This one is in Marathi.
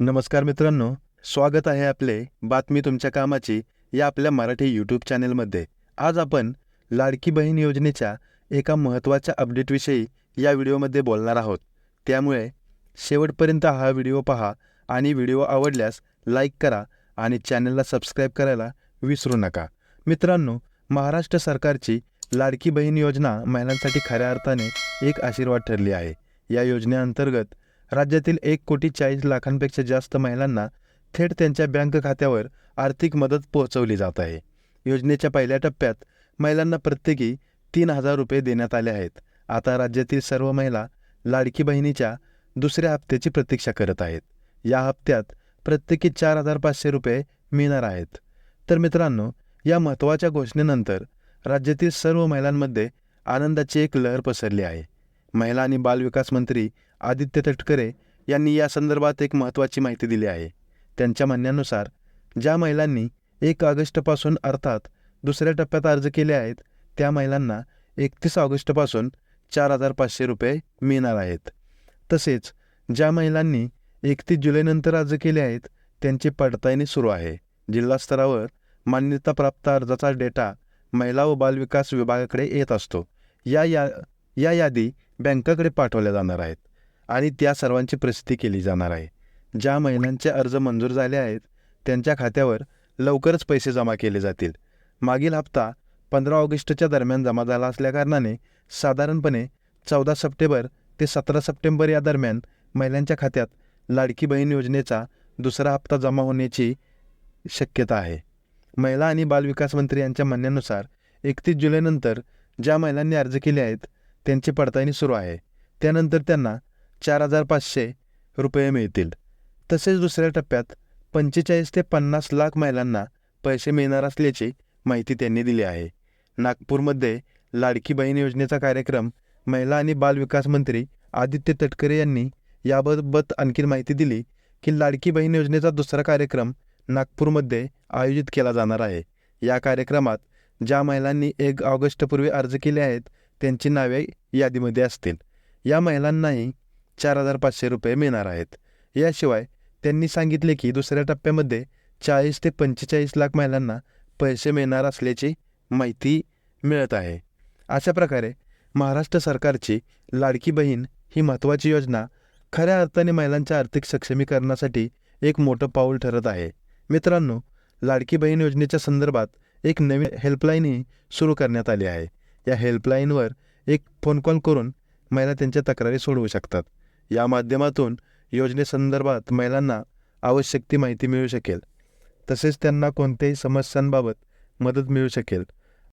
नमस्कार मित्रांनो स्वागत आहे आपले बातमी तुमच्या कामाची या आपल्या मराठी यूट्यूब चॅनेलमध्ये. आज आपण लाडकी बहीण योजनेच्या एका महत्त्वाच्या अपडेटविषयी या व्हिडिओमध्ये बोलणार आहोत. त्यामुळे शेवटपर्यंत हा व्हिडिओ पहा आणि व्हिडिओ आवडल्यास लाईक करा आणि चॅनलला सबस्क्राईब करायला विसरू नका. मित्रांनो महाराष्ट्र सरकारची लाडकी बहीण योजना महिलांसाठी खऱ्या अर्थाने एक आशीर्वाद ठरली आहे. या योजनेअंतर्गत राज्यातील एक कोटी चाळीस लाखांपेक्षा जास्त महिलांना थेट त्यांच्या बँक खात्यावर आर्थिक मदत पोहोचवली जात आहे. योजनेच्या पहिल्या टप्प्यात महिलांना प्रत्येकी तीन हजार रुपये देण्यात आले आहेत. आता राज्यातील सर्व महिला लाडकी बहिणीच्या दुसऱ्या हप्त्याची प्रतीक्षा करत आहेत. या हप्त्यात प्रत्येकी चार हजार पाचशे रुपये मिळणार आहेत. तर मित्रांनो या महत्त्वाच्या घोषणेनंतर राज्यातील सर्व महिलांमध्ये आनंदाची एक लहर पसरली आहे. महिला आणि बालविकास मंत्री आदित्य तटकरे यांनी या संदर्भात एक महत्त्वाची माहिती दिली आहे. त्यांच्या म्हणण्यानुसार ज्या महिलांनी एक ऑगस्टपासून अर्थात दुसऱ्या टप्प्यात अर्ज केले आहेत त्या महिलांना एकतीस ऑगस्टपासून चार हजार पाचशे रुपये मिळणार आहेत. तसेच ज्या महिलांनी एकतीस जुलैनंतर अर्ज केले आहेत त्यांची पडताळणी सुरू आहे. जिल्हा स्तरावर मान्यताप्राप्त अर्जाचा डेटा महिला व बालविकास विभागाकडे येत असतो. या या या यादी बँकाकडे पाठवल्या जाणार आहेत. आणि त्या सर्वांची प्रसिद्धी केली जाणार आहे. ज्या महिलांचे अर्ज मंजूर झाले आहेत त्यांच्या खात्यावर लवकरच पैसे जमा केले जातील. मागील हप्ता पंधरा ऑगस्टच्या दरम्यान जमा झाला असल्याकारणाने साधारणपणे चौदा सप्टेंबर ते सतरा सप्टेंबर या दरम्यान महिलांच्या खात्यात लाडकी बहीण योजनेचा दुसरा हप्ता जमा होण्याची शक्यता आहे. महिला आणि बालविकास मंत्री यांच्या म्हणण्यानुसार एकतीस जुलैनंतर ज्या महिलांनी अर्ज केले आहेत त्यांची पडताळणी सुरू आहे. त्यानंतर त्यांना चार हजार पाचशे रुपये मिळतील. तसेच दुसऱ्या टप्प्यात पंचेचाळीस ते पन्नास लाख महिलांना पैसे मिळणार असल्याची माहिती त्यांनी दिली आहे. नागपूरमध्ये लाडकी बहीण योजनेचा कार्यक्रम महिला आणि बालविकास मंत्री आदित्य तटकरे यांनी याबाबत आणखी माहिती दिली की लाडकी बहीण योजनेचा दुसरा कार्यक्रम नागपूरमध्ये आयोजित केला जाणार आहे. या कार्यक्रमात ज्या महिलांनी एक ऑगस्टपूर्वी अर्ज केले आहेत त्यांची नावे यादीमध्ये असतील. या महिलांनाही चार हजार पाचशे रुपये मिळणार आहेत. याशिवाय त्यांनी सांगितले की दुसऱ्या टप्प्यामध्ये चाळीस ते पंचेचाळीस लाख महिलांना पैसे मिळणार असल्याची माहिती मिळत आहे. अशा प्रकारे महाराष्ट्र सरकारची लाडकी बहीण ही महत्त्वाची योजना खऱ्या अर्थाने महिलांच्या आर्थिक सक्षमीकरणासाठी एक मोठं पाऊल ठरत आहे. मित्रांनो लाडकी बहीण योजनेच्या संदर्भात एक नवीन हेल्पलाईनही सुरू करण्यात आली आहे. या हेल्पलाईनवर एक फोन कॉल करून महिला त्यांच्या तक्रारी सोडवू शकतात. या माध्यमातून योजनेसंदर्भात महिलांना आवश्यक ती माहिती मिळू शकेल. तसेच त्यांना कोणत्याही समस्यांबाबत मदत मिळू शकेल.